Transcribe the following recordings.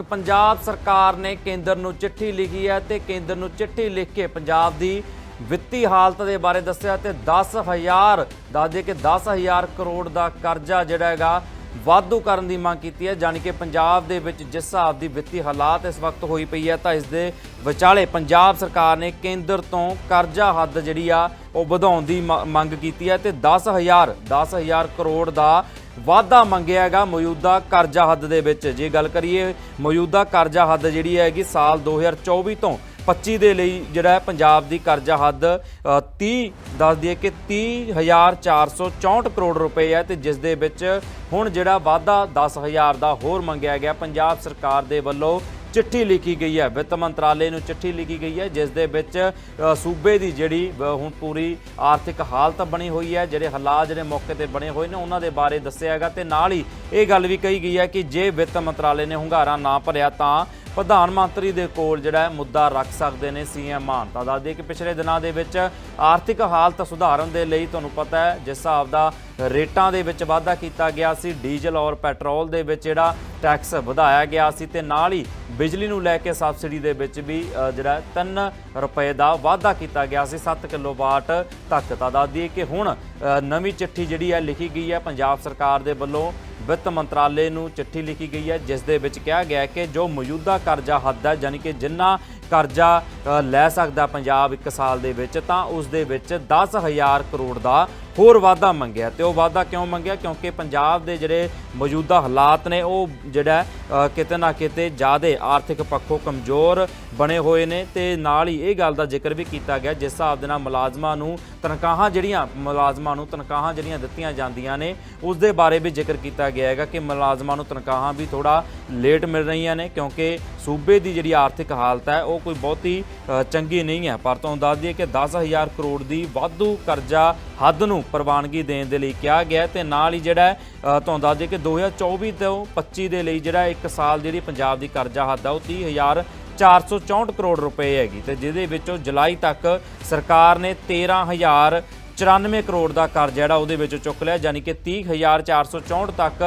ਪੰਜਾਬ ਸਰਕਾਰ ਨੇ ਕੇਂਦਰ ਨੂੰ ਚਿੱਠੀ ਲਿਖੀ ਹੈ ਤੇ ਕੇਂਦਰ ਨੂੰ ਚਿੱਠੀ ਲਿਖ ਕੇ ਪੰਜਾਬ ਦੀ ਵਿੱਤੀ ਹਾਲਤ ਦੇ ਬਾਰੇ ਦੱਸਿਆ ਤੇ 10000 ਦੱਸਦੇ ਕਿ 10000 ਕਰੋੜ ਦਾ ਕਰਜ਼ਾ ਜਿਹੜਾ ਹੈਗਾ ਵਾਧੂ ਕਰਨ ਦੀ ਮੰਗ ਕੀਤੀ ਹੈ, ਜਾਣੀ ਕਿ ਪੰਜਾਬ ਦੇ ਵਿੱਚ ਜਿਸ ਹਿਸਾਬ ਦੀ ਵਿੱਤੀ ਹਾਲਾਤ ਇਸ ਵਕਤ ਹੋਈ ਪਈ ਹੈ ਤਾਂ ਇਸ ਦੇ ਵਿਚਾਲੇ ਪੰਜਾਬ ਸਰਕਾਰ ਨੇ ਕੇਂਦਰ ਤੋਂ ਕਰਜ਼ਾ ਹੱਦ ਜਿਹੜੀ ਆ ਉਹ ਵਧਾਉਣ ਦੀ ਮ- ਮੰਗ ਕੀਤੀ ਹੈ ਤੇ 10000 10000 ਕਰੋੜ ਦਾ ਵਾਧਾ ਮੰਗਿਆ ਹੈਗਾ ਮੌਜੂਦਾ ਕਰਜ਼ਾ ਹੱਦ ਦੇ ਵਿੱਚ। ਜੇ ਗੱਲ ਕਰੀਏ ਮੌਜੂਦਾ ਕਰਜ਼ਾ ਹੱਦ ਜਿਹੜੀ ਹੈਗੀ ਸਾਲ 2024 ਤੋਂ 25 ਦੇ ਲਈ ਜਿਹੜਾ ਪੰਜਾਬ ਦੀ ਕਰਜ਼ਾ ਹੱਦ ਅ, 30 ਦੱਸ ਦਈਏ ਕਿ 30464 ਕਰੋੜ ਰੁਪਏ ਹੈ ਤੇ ਜਿਸ ਦੇ ਵਿੱਚ ਹੁਣ ਜਿਹੜਾ ਵਾਧਾ 10000 ਦਾ ਹੋਰ ਮੰਗਿਆ ਗਿਆ। ਪੰਜਾਬ ਸਰਕਾਰ ਦੇ ਵੱਲੋਂ ਚਿੱਠੀ ਲਿਖੀ ਗਈ ਹੈ। ਵਿੱਤ ਮੰਤਰਾਲੇ ਨੂੰ ਚਿੱਠੀ ਲਿਖੀ ਗਈ ਹੈ, ਜਿਸ ਦੇ ਵਿੱਚ ਸੂਬੇ ਦੀ ਜਿਹੜੀ ਹੁਣ ਪੂਰੀ ਆਰਥਿਕ ਹਾਲਤ ਬਣੀ ਹੋਈ ਹੈ, ਜਿਹੜੇ ਹਾਲਾਤ ਜਿਹੜੇ ਮੌਕੇ ਤੇ ਬਣੇ ਹੋਏ ਨੇ, ਉਹਨਾਂ ਦੇ ਬਾਰੇ ਦੱਸਿਆ ਹੈਗਾ। ਤੇ ਨਾਲ ਹੀ ਇਹ ਗੱਲ ਵੀ ਕਹੀ ਗਈ ਹੈ ਕਿ ਜੇ ਵਿੱਤ ਮੰਤਰਾਲੇ ਨੇ ਹੁੰਗਾਰਾ ਨਾ ਭਰਿਆ ਤਾਂ ਪ੍ਰਧਾਨ ਮੰਤਰੀ ਦੇ ਕੋਲ ਜਿਹੜਾ ਮੁੱਦਾ ਰੱਖ ਸਕਦੇ ਨੇ ਸੀਐਮ ਮਾਨ। ਤਾਂ ਦੱਸਦੇ ਕਿ ਪਿਛਲੇ ਦਿਨਾਂ ਦੇ ਵਿੱਚ ਆਰਥਿਕ ਹਾਲਤ ਸੁਧਾਰਨ ਦੇ ਲਈ ਤੁਹਾਨੂੰ ਪਤਾ ਹੈ, ਜਿਸ ਹਿਸਾਬ ਦਾ ਰੇਟਾਂ ਦੇ ਵਿੱਚ ਵਾਧਾ ਕੀਤਾ ਗਿਆ ਸੀ, ਡੀਜ਼ਲ ਔਰ ਪੈਟਰੋਲ ਦੇ ਵਿੱਚ ਜਿਹੜਾ ਟੈਕਸ ਵਧਾਇਆ ਗਿਆ ਸੀ ਤੇ ਨਾਲ ਹੀ ਬਿਜਲੀ ਨੂੰ ਲੈ ਕੇ ਸਬਸਿਡੀ ਦੇ ਵਿੱਚ ਵੀ ਜਿਹੜਾ 3 ਰੁਪਏ ਦਾ ਵਾਧਾ ਕੀਤਾ ਗਿਆ ਸੀ 7 ਕਿਲੋਵਾਟ ਤੱਕ। ਤਾਂ ਦੱਸਦੀ ਦਈਏ ਕਿ ਹੁਣ ਨਵੀਂ ਚਿੱਠੀ ਜਿਹੜੀ ਹੈ ਲਿਖੀ ਗਈ ਹੈ, ਪੰਜਾਬ ਸਰਕਾਰ ਦੇ ਵੱਲੋਂ ਵਿੱਤ ਮੰਤਰਾਲੇ ਨੂੰ ਚਿੱਠੀ ਲਿਖੀ ਗਈ ਹੈ, ਜਿਸ ਦੇ ਵਿੱਚ ਕਿਹਾ ਗਿਆ ਹੈ ਕਿ ਜੋ ਮੌਜੂਦਾ ਕਰਜ਼ਾ ਹੱਦ ਹੈ ਯਾਨੀ ਕਿ ਜਿੰਨਾ ਕਰਜ਼ਾ ਲੈ ਸਕਦਾ ਪੰਜਾਬ ਇੱਕ ਸਾਲ ਦੇ ਵਿੱਚ, ਤਾਂ ਉਸ ਦੇ ਵਿੱਚ 10000 ਕਰੋੜ ਦਾ ਹੋਰ ਵਾਧਾ ਮੰਗਿਆ। ਤੇ ਉਹ ਵਾਧਾ ਕਿਉਂ ਮੰਗਿਆ? ਕਿਉਂਕਿ ਪੰਜਾਬ ਦੇ ਜਿਹੜੇ ਮੌਜੂਦਾ ਹਾਲਾਤ ਨੇ, ਉਹ ਜਿਹੜਾ ਕਿਤੇ ਨਾ ਕਿਤੇ ਜ਼ਿਆਦਾ ਆਰਥਿਕ ਪੱਖੋਂ ਕਮਜ਼ੋਰ ਬਣੇ ਹੋਏ ਨੇ। ਤੇ ਨਾਲ ਹੀ ਇਹ ਗੱਲ ਦਾ ਜ਼ਿਕਰ ਵੀ ਕੀਤਾ ਗਿਆ, ਜਿਸ ਹਿਸਾਬ ਦੇ ਨਾਲ ਮੁਲਾਜ਼ਮਾਂ ਨੂੰ ਤਨਖਾਹਾਂ ਜਿਹੜੀਆਂ, ਮੁਲਾਜ਼ਮਾਂ ਨੂੰ ਤਨਖਾਹਾਂ ਜਿਹੜੀਆਂ ਦਿੱਤੀਆਂ ਜਾਂਦੀਆਂ ਨੇ, ਉਸ ਦੇ ਬਾਰੇ ਵੀ ਜ਼ਿਕਰ ਕੀਤਾ ਗਿਆ ਹੈਗਾ ਕਿ ਮੁਲਾਜ਼ਮਾਂ ਨੂੰ ਤਨਖਾਹਾਂ ਵੀ ਥੋੜਾ ਲੇਟ ਮਿਲ ਰਹੀਆਂ ਨੇ, ਕਿਉਂਕਿ ਸੂਬੇ ਦੀ ਜਿਹੜੀ ਆਰਥਿਕ ਹਾਲਤ ਹੈ, ਉਹ ਉਹ ਕੋਈ ਬਹੁਤੀ ਚੰਗੀ ਨਹੀਂ ਹੈ। ਪਰ ਤੁਹਾਨੂੰ ਦੱਸ ਦਈਏ ਕਿ 10000 ਕਰੋੜ ਦੀ ਵਾਧੂ ਕਰਜ਼ਾ ਹੱਦ ਨੂੰ ਪ੍ਰਵਾਨਗੀ ਦੇਣ ਦੇ ਲਈ ਕਿਹਾ ਗਿਆ ਹੈ ਤੇ ਨਾਲ ਹੀ ਜਿਹੜਾ ਹੈ, ਅ, ਤੁਹਾਨੂੰ ਦੱਸ ਦਈਏ ਕਿ 2024 ਤੋਂ 25 ਦੇ ਲਈ ਜਿਹੜਾ ਇੱਕ ਸਾਲ ਜਿਹੜੀ ਪੰਜਾਬ ਦੀ ਕਰਜ਼ਾ ਹੱਦ ਆ ਉਹ 30000 464 ਕਰੋੜ ਰੁਪਏ ਹੈਗੀ ਤੇ ਜਿਹਦੇ ਵਿੱਚੋਂ ਜੁਲਾਈ ਤੱਕ ਸਰਕਾਰ ਨੇ 13000 94 ਕਰੋੜ ਦਾ ਕਰਜ਼ਾ ਜਿਹੜਾ ਉਹਦੇ ਵਿੱਚੋਂ ਚੁੱਕ ਲਿਆ ਯਾਨੀ ਕਿ 30464 ਤੱਕ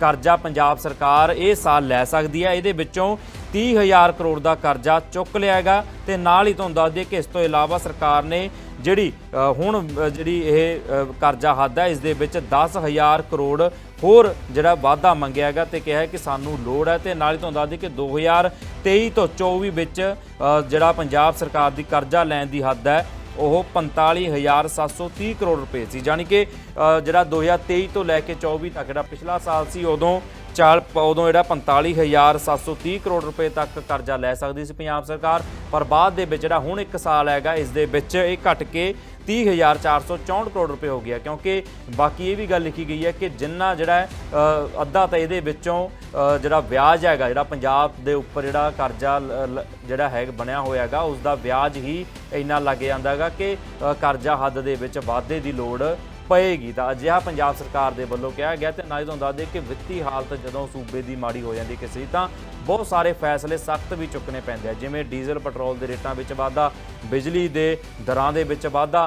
ਕਰਜ਼ਾ ਪੰਜਾਬ ਸਰਕਾਰ ਇਹ ਸਾਲ ਲੈ ਸਕਦੀ ਹੈ। ਇਹਦੇ ਵਿੱਚੋਂ 30000 ਕਰੋੜ ਦਾ ਕਰਜ਼ਾ ਚੁੱਕ ਲਿਆ ਹੈਗਾ ਤੇ ਨਾਲ ਹੀ ਤੁਹਾਨੂੰ ਦੱਸ ਦਈਏ ਕਿ ਇਸ ਤੋਂ ਇਲਾਵਾ ਸਰਕਾਰ ਨੇ ਜਿਹੜੀ ਹੁਣ ਜਿਹੜੀ ਇਹ ਕਰਜ਼ਾ ਹੱਦ ਹੈ ਇਸ ਦੇ ਵਿੱਚ 10000 ਕਰੋੜ ਹੋਰ ਜਿਹੜਾ ਵਾਧਾ ਮੰਗਿਆ ਹੈਗਾ ਤੇ ਕਿਹਾ ਹੈ ਕਿ ਸਾਨੂੰ ਲੋੜ ਹੈ ਤੇ ਨਾਲ ਹੀ ਤੁਹਾਨੂੰ ਦੱਸ ਦਈਏ ਕਿ 2023 ਤੋਂ 24 ਵਿੱਚ ਜਿਹੜਾ ਪੰਜਾਬ ਸਰਕਾਰ ਦੀ ਕਰਜ਼ਾ ਲੈਣ ਦੀ ਹੱਦ ਹੈ ਉਹ 45730 ਕਰੋੜ ਰੁਪਏ ਸੀ। ਯਾਨੀ ਕਿ ਅ, ਜਿਹੜਾ 2023 ਤੋਂ ਲੈ ਕੇ 24 ਤੱਕ ਜਿਹੜਾ ਪਿਛਲਾ ਸਾਲ ਸੀ ਉਦੋਂ ਚਾਲ ਉਦੋਂ ਜਿਹੜਾ 45730 ਕਰੋੜ ਰੁਪਏ ਤੱਕ ਕਰਜ਼ਾ ਲੈ ਸਕਦੀ ਸੀ ਪੰਜਾਬ ਸਰਕਾਰ, ਪਰ ਬਾਅਦ ਦੇ ਵਿੱਚ ਜਿਹੜਾ ਹੁਣ ਇੱਕ ਸਾਲ ਹੈਗਾ, ਇਸ ਦੇ ਵਿੱਚ ਇਹ ਘਟ ਕੇ 30464 ਕਰੋੜ ਰੁਪਏ ਹੋ ਗਿਆ। ਕਿਉਂਕਿ ਬਾਕੀ ਇਹ ਵੀ ਗੱਲ ਲਿਖੀ ਗਈ ਹੈ ਕਿ ਜਿੰਨਾ ਜਿਹੜਾ ਅੱਧਾ ਤਾਂ ਇਹਦੇ ਵਿੱਚੋਂ ਜਿਹੜਾ ਵਿਆਜ ਹੈਗਾ, ਜਿਹੜਾ ਪੰਜਾਬ ਦੇ ਉੱਪਰ ਜਿਹੜਾ ਕਰਜ਼ਾ ਲ- ਲ- ਜਿਹੜਾ ਹੈ, ਬਣਿਆ ਹੋਇਆ ਹੈਗਾ ਉਸ ਦਾ ਵਿਆਜ ਹੀ ਇੰਨਾ ਲੱਗ ਜਾਂਦਾ ਹੈਗਾ ਕਿ ਕਰਜ਼ਾ ਹੱਦ ਦੇ ਵਿੱਚ ਵਾਧੇ ਦੀ ਲੋੜ ਪਏਗੀ ਤਾਂ ਅਜਿਹਾ ਪੰਜਾਬ ਸਰਕਾਰ ਦੇ ਵੱਲੋਂ ਕਿਹਾ ਗਿਆ ਤੇ ਨਾਲ ਹੀ ਤੁਹਾਨੂੰ ਦੱਸ ਦੇ ਕਿ ਵਿੱਤੀ ਹਾਲਤ ਜਦੋਂ ਸੂਬੇ ਦੀ ਮਾੜੀ ਹੋ ਜਾਂਦੀ ਕਿਸੇ ਤਾਂ ਬਹੁਤ ਸਾਰੇ ਫੈਸਲੇ ਸਖਤ ਵੀ ਚੁੱਕਣੇ ਪੈਂਦੇ ਆ, ਜਿਵੇਂ ਡੀਜ਼ਲ ਪੈਟਰੋਲ ਦੇ ਰੇਟਾਂ ਵਿੱਚ ਵਾਧਾ, ਬਿਜਲੀ ਦੇ ਦਰਾਂ ਦੇ ਵਿੱਚ ਵਾਧਾ